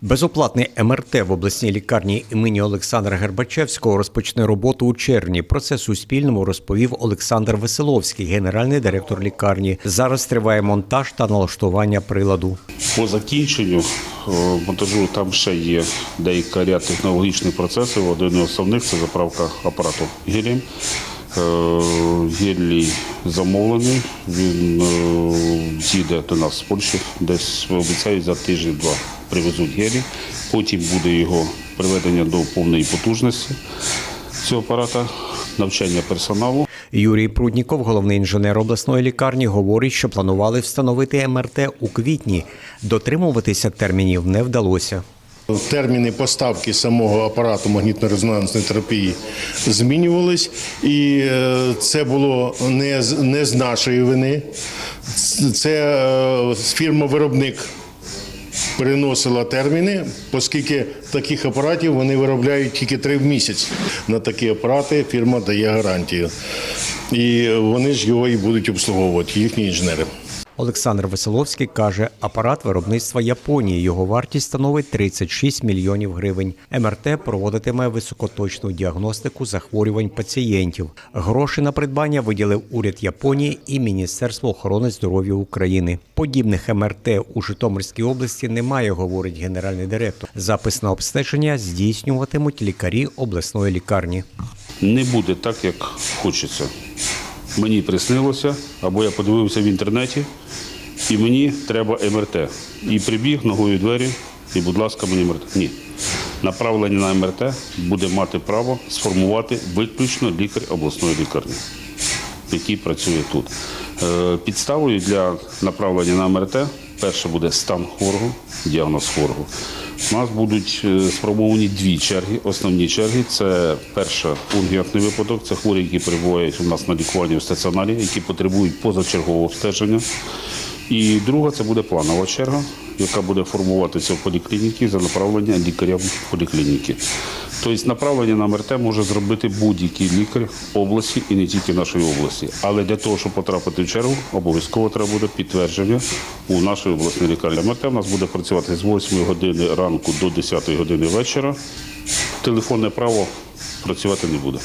Безоплатний МРТ в обласній лікарні імені Олександра Гербачевського розпочне роботу у червні. Про це Суспільному розповів Олександр Веселовський, генеральний директор лікарні. Зараз триває монтаж та налаштування приладу. По закінченню е, монтажу там ще є деяка ряд технологічних процесів. Один із основних це заправка апарату гелієм. Е, Гелій замовлений, він е, з'їде до нас з Польщі, десь обіцяють за тиждень-два привезуть гелій. Потім буде його приведення до повної потужності цього апарата, навчання персоналу. Юрій Прудніков, головний інженер обласної лікарні, говорить, що планували встановити МРТ у квітні. Дотримуватися термінів не вдалося. Терміни поставки самого апарату магнітно-резонансної терапії змінювались, і е, це було не з, не з нашої вини. Це е, фірма-виробник переносила терміни, оскільки таких апаратів вони виробляють тільки три в місяць. На такі апарати фірма дає гарантію. І вони ж його і будуть обслуговувати, їхні інженери. Олександр Веселовський каже, апарат виробництва Японії. Його вартість становить 36 мільйонів гривень. МРТ проводитиме високоточну діагностику захворювань пацієнтів. Гроші на придбання виділив уряд Японії і Міністерство охорони здоров'я України. Подібних МРТ у Житомирській області немає, говорить генеральний директор. Запис на обстеження здійснюватимуть лікарі обласної лікарні. не буде так, як хочеться. Мені приснилося, або я подивився в інтернеті, і мені треба МРТ. І прибіг ногою двері, і, будь ласка, мені МРТ. Ні. Направлення на МРТ буде мати право сформувати виключно лікар обласної лікарні, який працює тут. Е, Підставою для направлення на МРТ перше буде стан хворого, діагноз хворого. У нас будуть спробовані дві черги. Основні черги це перша ургентний випадок, це хворі, які перебувають у нас на лікуванні в стаціонарі, які потребують позачергового обстеження. І друга це буде планова черга, яка буде формуватися в поліклініці за направлення лікаря в поліклініки. Тобто направлення на МРТ може зробити будь-який лікар області і не тільки нашої області. Але для того, щоб потрапити в чергу, обов'язково треба буде підтвердження у нашій обласній лікарні. МРТ у нас буде працювати з 8 години ранку до 10 години вечора. Телефонне право працювати не буде.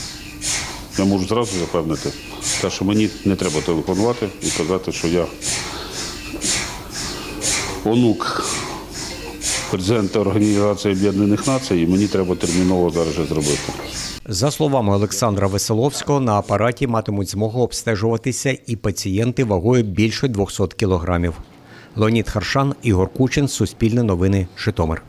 Я можу зразу запевнити, що мені не треба телефонувати і казати, що я онук президента Організації Об'єднаних Націй, і мені треба терміново зараз же зробити. За словами Олександра Веселовського, на апараті матимуть змогу обстежуватися і пацієнти вагою більше 200 кілограмів. Леонід Харшан, Ігор Кучин, Суспільне новини, Житомир.